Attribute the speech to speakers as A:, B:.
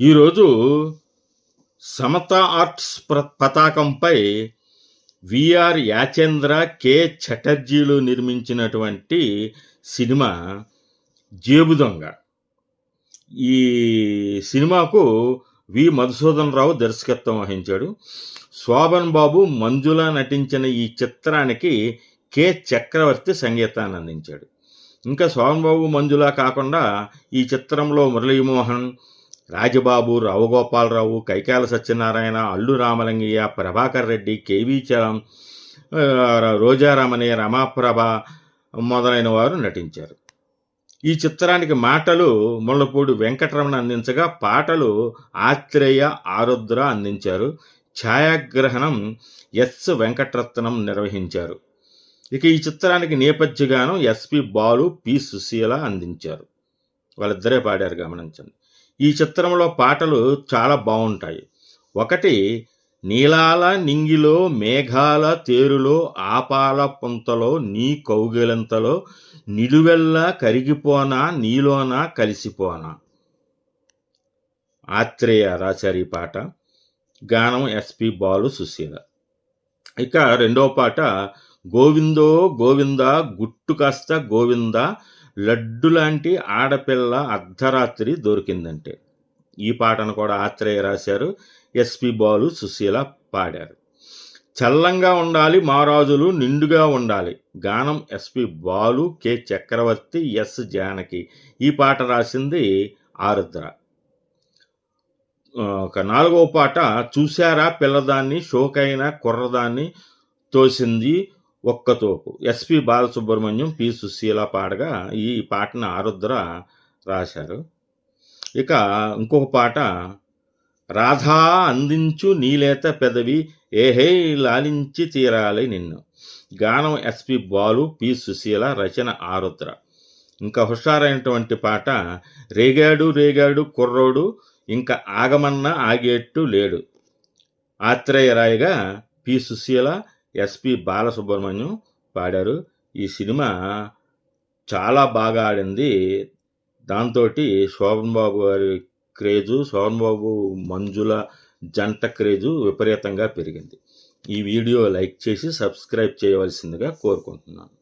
A: ఈరోజు సమత ఆర్ట్స్ ప్ర- పతాకంపై విఆర్ యాచేంద్ర కె చటర్జీలు నిర్మించినటువంటి సినిమా జేబు దొంగ. ఈ సినిమాకు వి మధుసూదన్ రావు దర్శకత్వం వహించాడు. శోభన్ బాబు మంజుల నటించిన ఈ చిత్రానికి కె చక్రవర్తి సంగీతాన్ని అందించాడు. ఇంకా శోభన్ బాబు మంజుల కాకుండా ఈ చిత్రంలో మురళీమోహన్ రాజబాబు రావుగోపాలరావు కైకాల సత్యనారాయణ అల్లు రామలింగయ్య ప్రభాకర్ రెడ్డి కేవీ చలం ఆ, రమాప్రభ మొదలైన వారు నటించారు. ఈ చిత్రానికి మాటలు ముళ్ళపూడి వెంకటరమణ అందించగా పాటలు ఆత్రేయ ఆరుద్ర అందించారు. ఛాయాగ్రహణం ఎస్ వెంకటరత్నం నిర్వహించారు. ఇక ఈ చిత్రానికి నేపథ్య గానం ఎస్పి బాలు పి సుశీల అందించారు. వాళ్ళిద్దరే పాడారు గమనించండి. ఈ చిత్రంలో పాటలు చాలా బాగుంటాయి. ఒకటి నీలాల నింగిలో మేఘాల తేరులో ఆపాల పుంతలో నీ కౌగిలంతలో నిలువెల్లా కరిగిపోనా నీలోనా కలిసిపోనా? ఆత్రేయ రాచారి పాట. గానం ఎస్పి బాలు సుశీల. ఇక రెండో పాట గోవిందో గోవింద గుట్టు కాస్త గోవింద లడ్డు లాంటి ఆడపిల్ల అర్ధరాత్రి దొరికిందంటే. ఈ పాటను కూడా ఆత్రేయ రాశారు. ఎస్పి బాలు సుశీల పాడారు. చల్లంగా ఉండాలి మారాజులు నిండుగా ఉండాలి. గానం SP Balu K Chakravarthy S Janaki. ఈ పాట రాసింది ఆరుద్ర. ఒక నాలుగో పాట చూశారా పిల్లదాన్ని షోకైన కుర్రదాన్ని తోసింది ఒక్కతోపు S P Balasubrahmanyam P Susheela పాడగా ఈ పాటను ఆరుద్ర రాశారు. ఇక ఇంకొక పాట రాధా అందించు నీలేత పెదవి ఏహే లాలించి తీరాలి నిన్ను. గానం ఎస్పి బాలు పి సుశీల రచన ఆరుద్ర. ఇంకా హుషారైనటువంటి పాట రేగాడు రేగాడు కుర్రోడు ఇంకా ఆగమన్నా ఆగేట్టు లేడు. ఆత్రేయరాయగా పి సుశీల ఎస్పి బాలసుబ్రహ్మణ్యం పాడారు. ఈ సినిమా చాలా బాగా ఆడింది. దాంతో శోభన్ బాబు గారి క్రేజు శోభన్ బాబు మంజుల జంట క్రేజు విపరీతంగా పెరిగింది. ఈ వీడియో లైక్ చేసి సబ్స్క్రైబ్ చేయవలసిందిగా కోరుకుంటున్నాను.